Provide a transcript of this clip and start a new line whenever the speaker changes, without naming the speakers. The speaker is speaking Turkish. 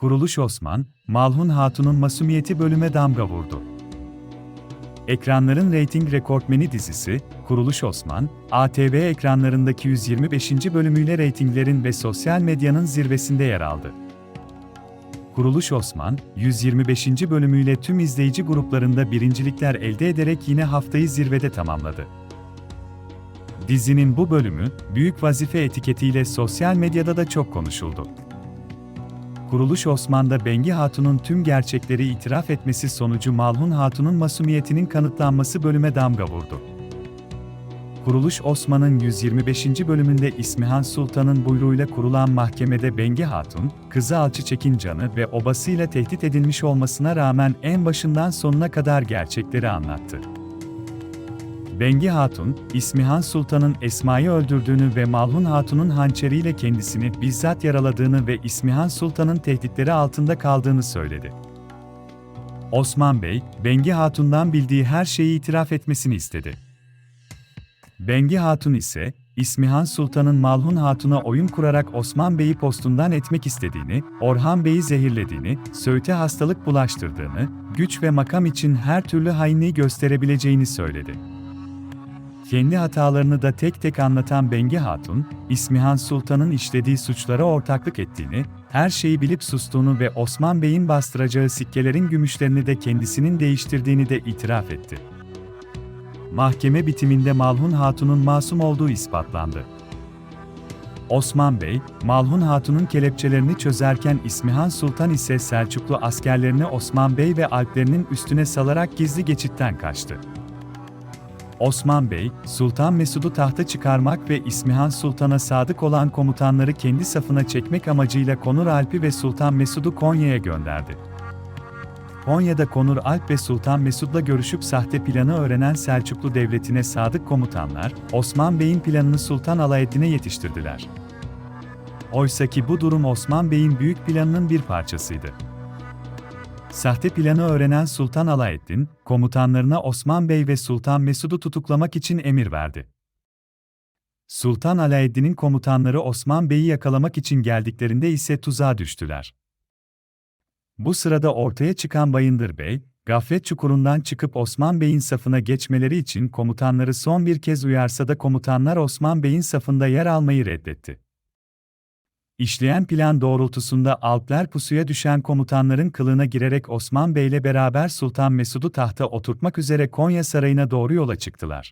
Kuruluş Osman, Malhun Hatun'un masumiyeti bölüme damga vurdu. Ekranların reyting rekortmeni dizisi, Kuruluş Osman, ATV ekranlarındaki 125. bölümüyle reytinglerin ve sosyal medyanın zirvesinde yer aldı. Kuruluş Osman, 125. bölümüyle tüm izleyici gruplarında birincilikler elde ederek yine haftayı zirvede tamamladı. Dizinin bu bölümü, büyük vazife etiketiyle sosyal medyada da çok konuşuldu. Kuruluş Osman'da Bengi Hatun'un tüm gerçekleri itiraf etmesi sonucu Malhun Hatun'un masumiyetinin kanıtlanması bölüme damga vurdu. Kuruluş Osman'ın 125. bölümünde İsmihan Sultan'ın buyruğuyla kurulan mahkemede Bengi Hatun, kızı Alçı Çekincan'ı ve obasıyla tehdit edilmiş olmasına rağmen en başından sonuna kadar gerçekleri anlattı. Bengi Hatun, İsmihan Sultan'ın Esma'yı öldürdüğünü ve Malhun Hatun'un hançeriyle kendisini bizzat yaraladığını ve İsmihan Sultan'ın tehditleri altında kaldığını söyledi. Osman Bey, Bengi Hatun'dan bildiği her şeyi itiraf etmesini istedi. Bengi Hatun ise, İsmihan Sultan'ın Malhun Hatun'a oyun kurarak Osman Bey'i postundan etmek istediğini, Orhan Bey'i zehirlediğini, Söğüt'e hastalık bulaştırdığını, güç ve makam için her türlü hainliği gösterebileceğini söyledi. Kendi hatalarını da tek tek anlatan Bengi Hatun, İsmihan Sultan'ın işlediği suçlara ortaklık ettiğini, her şeyi bilip sustuğunu ve Osman Bey'in bastıracağı sikkelerin gümüşlerini de kendisinin değiştirdiğini de itiraf etti. Mahkeme bitiminde Malhun Hatun'un masum olduğu ispatlandı. Osman Bey, Malhun Hatun'un kelepçelerini çözerken İsmihan Sultan ise Selçuklu askerlerini Osman Bey ve alplerinin üstüne salarak gizli geçitten kaçtı. Osman Bey, Sultan Mesud'u tahta çıkarmak ve İsmihan Sultan'a sadık olan komutanları kendi safına çekmek amacıyla Konur Alp'i ve Sultan Mesud'u Konya'ya gönderdi. Konya'da Konur Alp ve Sultan Mesud'la görüşüp sahte planı öğrenen Selçuklu Devleti'ne sadık komutanlar, Osman Bey'in planını Sultan Alaeddin'e yetiştirdiler. Oysaki bu durum Osman Bey'in büyük planının bir parçasıydı. Sahte planı öğrenen Sultan Alaeddin, komutanlarına Osman Bey ve Sultan Mesud'u tutuklamak için emir verdi. Sultan Alaeddin'in komutanları Osman Bey'i yakalamak için geldiklerinde ise tuzağa düştüler. Bu sırada ortaya çıkan Bayındır Bey, gaflet çukurundan çıkıp Osman Bey'in safına geçmeleri için komutanları son bir kez uyarsa da komutanlar Osman Bey'in safında yer almayı reddetti. İşleyen plan doğrultusunda Alpler pusuya düşen komutanların kılığına girerek Osman Bey'le beraber Sultan Mesud'u tahta oturtmak üzere Konya Sarayı'na doğru yola çıktılar.